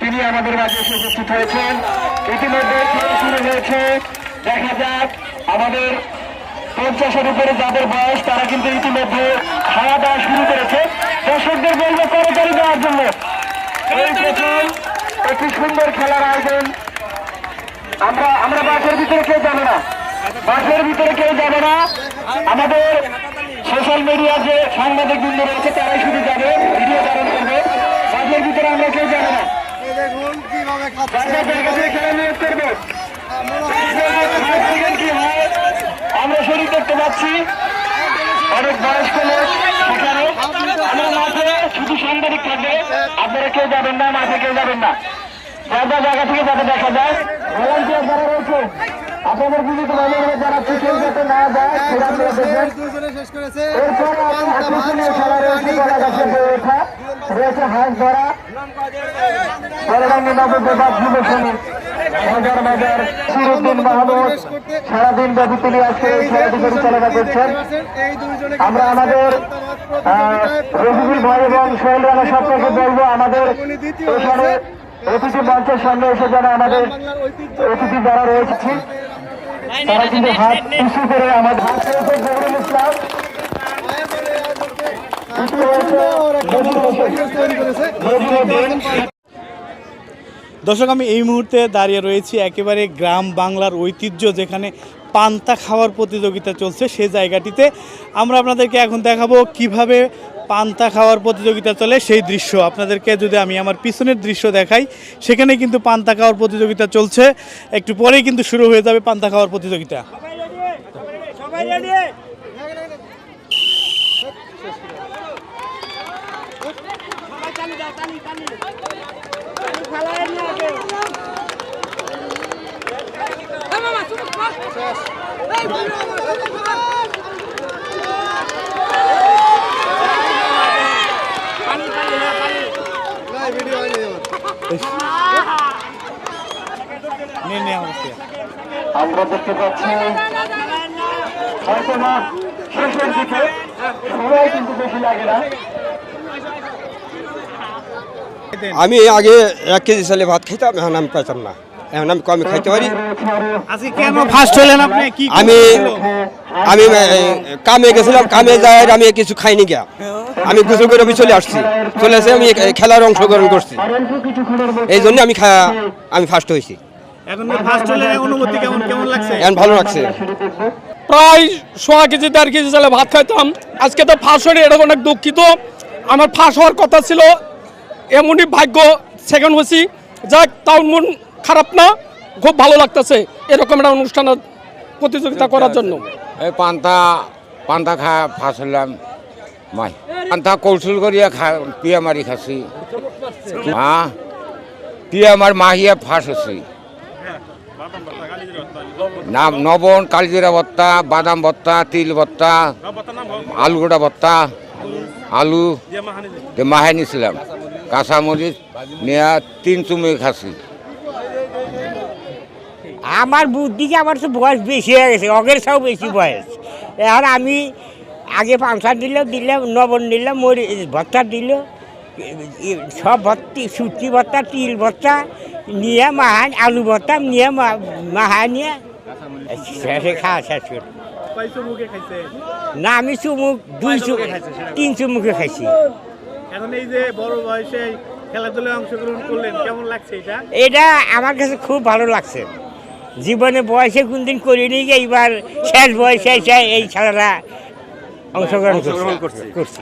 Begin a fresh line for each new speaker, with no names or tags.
তিনি আমাদের মাঝে এসে উপস্থিত হয়েছেন। ইতিমধ্যে খেলা শুরু হয়েছে। দেখা যাক আমাদের পঞ্চাশের উপরে যাদের বয়স, তারা কিন্তু ইতিমধ্যে খাওয়া দাওয়া শুরু করেছে। দর্শকদের বলব, করতালি দেওয়ার জন্য। এই প্রথম একটি সুন্দর খেলার আয়োজন। আমরা আমরা বাসের ভিতরে কেউ যাবে না। বাসের ভিতরে কেউ যাবে না। আমাদের সোশ্যাল মিডিয়া যে সাংবাদিক বৃন্দ রয়েছে, তারাই শুধু যাবে ভিডিও ধারণ করবে। বাসের ভিতরে আমরা কেউ যাবে না।
দেখুন কীভাবে
যার যার হয় আমরা শরীর দেখতে পাচ্ছি অনেক বয়স্ক লোক সেখানে আমরা মাঠে শুধু সাংবাদিক থাকবে। আপনারা কেউ যাবেন না মাঠে কেউ যাবেন না। যার যার জায়গা থেকে যাতে দেখা যায় ভলান্টিয়ার যারা রয়েছে। আপনাদের বিনীত অনুরোধ জানাচ্ছি কেউ যাতে না যায় সেটা আপনারা দেখবেন। এরপর আকর্ষণীয় খেলা রয়েছে রয়েছে হাঁস ধরা। সারাদিন ব্যাপী তিনি আজকে পরিচালনা করছেন। আমরা আমাদের রফিকুল ভাই এবং সোহেল রানা সবকে বলব, আমাদের এখানে অতিথি মঞ্চের সামনে এসে যেন আমাদের অতিথি যারা রয়েছে, তারা কিন্তু হাত ইস্যু করে আমাদের হাত ইসলাম ইস্যু হয়েছে নজরুল হোসেন।
তৈরি করেছে
নজরুল
দর্শক, আমি এই মুহূর্তে দাঁড়িয়ে রয়েছি একেবারে গ্রাম বাংলার ঐতিহ্য যেখানে পান্তা খাওয়ার প্রতিযোগিতা চলছে, সে জায়গাটিতে। আমরা আপনাদেরকে এখন দেখাবো কীভাবে পান্তা খাওয়ার প্রতিযোগিতা চলে সেই দৃশ্য। আপনাদেরকে যদি আমি আমার পিছনের দৃশ্য দেখাই, সেখানে কিন্তু পান্তা খাওয়ার প্রতিযোগিতা চলছে। একটু পরেই কিন্তু শুরু হয়ে যাবে পান্তা খাওয়ার প্রতিযোগিতা
না ভিডিও হয়নি আমার
দেখতে পাচ্ছি হয়তো না শেষের দিকে সময় কিন্তু বেশি লাগে না।
আমি আগে এক কেজি চালে ভাত খাইতাম এখন আমি পাইতাম না। এখন আমি কমে খাইতে পারি।
আজকে কেন ফার্স্ট হলেন আপনি? কি
আমি- আমি কামে গেছিলাম কামে যাই আমি কিছু খাইনি গিয়া। আমি গোসল করে আমি চলে আসছি। চলে এসে আমি খেলার অংশগ্রহণ করছি। এই জন্য আমি খা- আমি ফার্স্ট হয়েছি।
এখন ফার্স্ট হলে অনুভূতি কেমন কেমন লাগছে?
এখন ভালো লাগছে।
প্রায় সোয়া কেজি দেড় কেজি চালে ভাত খাইতাম। আজকে তো ফাঁস হয়ে এটা অনেক দুঃখিত। আমার ফাঁস হওয়ার কথা ছিল এমনই ভাগ্য সেকেন্ড হয়েছি। যাক তাও মন খারাপ না খুব ভালো লাগতেছে এরকম একটা অনুষ্ঠানের প্রতিযোগিতা করার জন্য।
এই পান্তা পান্তা খা ফাঁস হলাম মাই। পান্তা কৌশল করিয়া খা পিয়া মারি খাসি। হ্যাঁ পিয়া মার মাহিয়া ফাঁস হচ্ছে নাম নবন কালজিরা ভত্তা বাদাম ভত্তা তিল ভত্তা আলু গোটা ভত্তা আলু যে মাহে নিছিলাম কাঁচামরিচ নেয়া তিন চুমে খাসি।
আমার বুদ্ধিকে আমার তো বয়স বেশি হয়ে গেছে অগের সব বেশি বয়স। আর আমি আগে পাংসার দিলাম দিলাম নবন দিলাম মরি ভত্তা দিল। সব ভর্তি সুতি ভত্তা তিল ভত্তা নিয়ে মাহান আলু ভত্তা নিয়ে মা- মাহা নিয়ে শেষে খাওয়া শেষ করে। না আমি চুমুক দুই চুমুক তিন চুমুকে খাইছি।
এখন এই যে বড় বয়সে খেলাধুলায় অংশগ্রহণ করলেন কেমন লাগছে এটা?
এটা আমার কাছে খুব ভালো লাগছে। জীবনে বয়সে কোনদিন করিনি যে এইবার শেষ বয়সে এসে এই খেলাটা অংশগ্রহণ করছি। করছি।